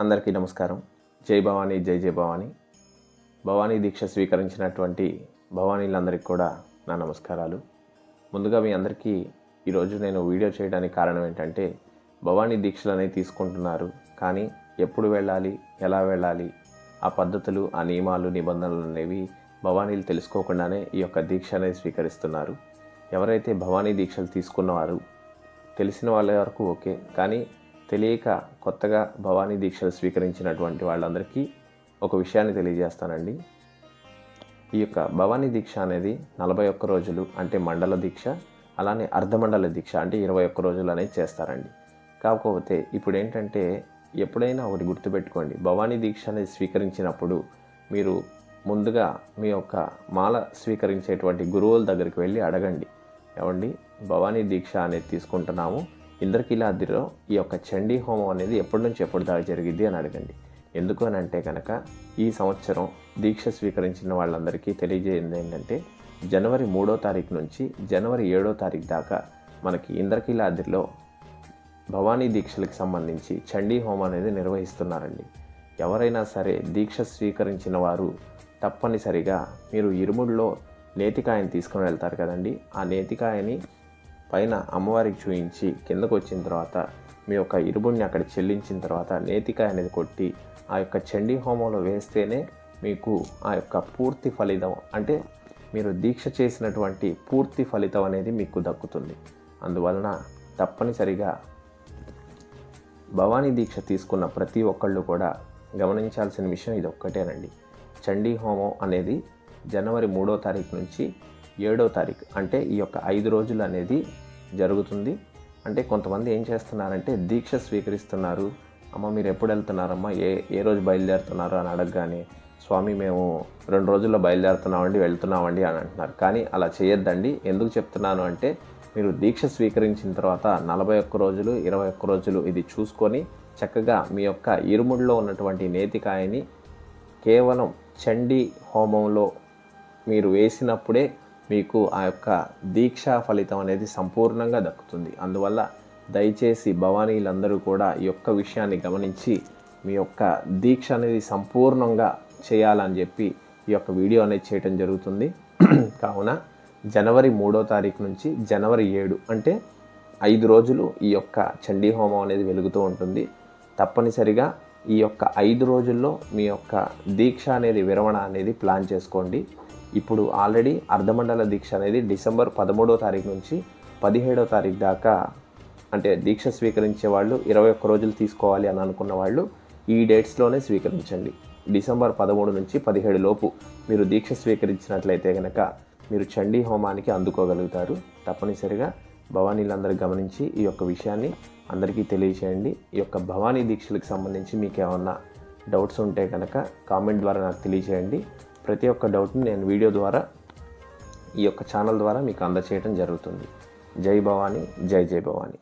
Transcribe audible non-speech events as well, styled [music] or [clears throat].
అందరికీ నమస్కారం. జై భవానీ జై జై భవానీ. భవానీ దీక్ష స్వీకరించినటువంటి భవానీలందరికీ కూడా నా నమస్కారాలు. ముందుగా మీ అందరికీ ఈరోజు నేను వీడియో చేయడానికి కారణం ఏంటంటే భవానీ దీక్షలు అనేవి తీసుకుంటున్నారు. కానీ ఎప్పుడు వెళ్ళాలి ఎలా వెళ్ళాలి ఆ పద్ధతులు ఆ నియమాలు నిబంధనలు అనేవి భవానీలు తెలుసుకోకుండానే ఈ యొక్క దీక్ష అనేది స్వీకరిస్తున్నారు. ఎవరైతే భవానీ దీక్షలు తీసుకున్నవారు తెలిసిన వాళ్ళ వరకు ఓకే. కానీ తెలియక కొత్తగా భవానీ దీక్షలు స్వీకరించినటువంటి వాళ్ళందరికీ ఒక విషయాన్ని తెలియజేస్తానండి. ఈ యొక్క భవానీ దీక్ష అనేది నలభై ఒక్క రోజులు అంటే మండల దీక్ష అలానే అర్ధమండల దీక్ష అంటే ఇరవై ఒక్క రోజులు అనేది చేస్తారండి. కాకపోతే ఇప్పుడు ఏంటంటే ఎప్పుడైనా ఒకటి గుర్తుపెట్టుకోండి భవానీ దీక్ష అనేది స్వీకరించినప్పుడు మీరు ముందుగా మీ యొక్క మాల స్వీకరించేటువంటి గురువుల దగ్గరికి వెళ్ళి అడగండి. ఏమండి? భవానీ దీక్ష అనేది తీసుకుంటున్నాము. ఇంద్రకీలాద్రిలో ఈ యొక్క చండీ హోమం అనేది ఎప్పటి నుంచి ఎప్పటి దాకా జరిగింది అని అడగండి. ఎందుకు అని అంటే కనుక ఈ సంవత్సరం దీక్ష స్వీకరించిన వాళ్ళందరికీ తెలియజేయండి ఏంటంటే జనవరి మూడో తారీఖు నుంచి జనవరి ఏడో తారీఖు దాకా మనకి ఇంద్రకీలాద్రిలో భవానీ దీక్షలకు సంబంధించి చండీ హోమం అనేది నిర్వహిస్తున్నారండి. ఎవరైనా సరే దీక్ష స్వీకరించిన వారు తప్పనిసరిగా మీరు ఇరుముడిలో నేతికాయని తీసుకొని వెళ్తారు కదండి. ఆ నేతికాయని పైన అమ్మవారికి చూయించి కిందకు వచ్చిన తర్వాత మీ యొక్క ఇరుముడిని అక్కడ చెల్లించిన తర్వాత నేతికాయ అనేది కొట్టి ఆ యొక్క చండీ హోమంలో వేస్తేనే మీకు ఆ యొక్క పూర్తి ఫలితం అంటే మీరు దీక్ష చేసినటువంటి పూర్తి ఫలితం అనేది మీకు దక్కుతుంది. అందువలన తప్పనిసరిగా భవానీ దీక్ష తీసుకున్న ప్రతి ఒక్కళ్ళు కూడా గమనించాల్సిన విషయం ఇది ఒక్కటేనండి. చండీ హోమం అనేది జనవరి మూడో తారీఖు నుంచి ఏడో తారీఖు. అంటే ఈ యొక్క ఐదు రోజులు అనేది జరుగుతుంది. అంటే కొంతమంది ఏం చేస్తున్నారంటే దీక్ష స్వీకరిస్తున్నారు. అమ్మ మీరు ఎప్పుడు వెళ్తున్నారమ్మా? ఏ ఏ రోజు బయలుదేరుతున్నారు అని అడగగానే స్వామి మేము రెండు రోజుల్లో బయలుదేరుతున్నామండి వెళ్తున్నామండి అని అంటున్నారు. కానీ అలా చేయొద్దండి. ఎందుకు చెప్తున్నాను అంటే మీరు దీక్ష స్వీకరించిన తర్వాత నలభై ఒక్క రోజులు ఇరవై ఒక్క రోజులు ఇది చూసుకొని చక్కగా మీ యొక్క ఇరుముడిలో ఉన్నటువంటి నేతికాయని కేవలం చండీ హోమంలో మీరు వేసినప్పుడే మీకు ఆ యొక్క దీక్షా ఫలితం అనేది సంపూర్ణంగా దక్కుతుంది. అందువల్ల దయచేసి భవానీలందరూ కూడా ఈ యొక్క విషయాన్ని గమనించి మీ యొక్క దీక్ష అనేది సంపూర్ణంగా చేయాలని చెప్పి ఈ యొక్క వీడియో అనేది చేయటం జరుగుతుంది. [clears throat] కావున జనవరి మూడో తారీఖు నుంచి జనవరి ఏడు అంటే ఐదు రోజులు ఈ యొక్క చండీ హోమం అనేది వెలుగుతూ ఉంటుంది. తప్పనిసరిగా ఈ యొక్క ఐదు రోజుల్లో మీ యొక్క దీక్ష అనేది విరమణ అనేది ప్లాన్ చేసుకోండి. ఇప్పుడు ఆల్రెడీ అర్ధమండల దీక్ష అనేది డిసెంబర్ పదమూడో తారీఖు నుంచి పదిహేడో తారీఖు దాకా అంటే దీక్ష స్వీకరించే వాళ్ళు ఇరవై ఒక్క రోజులు తీసుకోవాలి అని అనుకున్న వాళ్ళు ఈ డేట్స్లోనే స్వీకరించండి. డిసెంబర్ పదమూడు నుంచి పదిహేడు లోపు మీరు దీక్ష స్వీకరించినట్లయితే కనుక మీరు చండీ హోమానికి అందుకోగలుగుతారు. తప్పనిసరిగా భవానీలందరూ గమనించి ఈ యొక్క విషయాన్ని అందరికీ తెలియచేయండి. ఈ యొక్క భవానీ దీక్షలకు సంబంధించి మీకు ఏమన్నా డౌట్స్ ఉంటే కనుక కామెంట్ ద్వారా నాకు తెలియచేయండి. ప్రతి ఒక్క డౌట్ని నేను వీడియో ద్వారా ఈ యొక్క ఛానల్ ద్వారా మీకు అందచేయడం జరుగుతుంది. జై భవానీ జై జై భవానీ.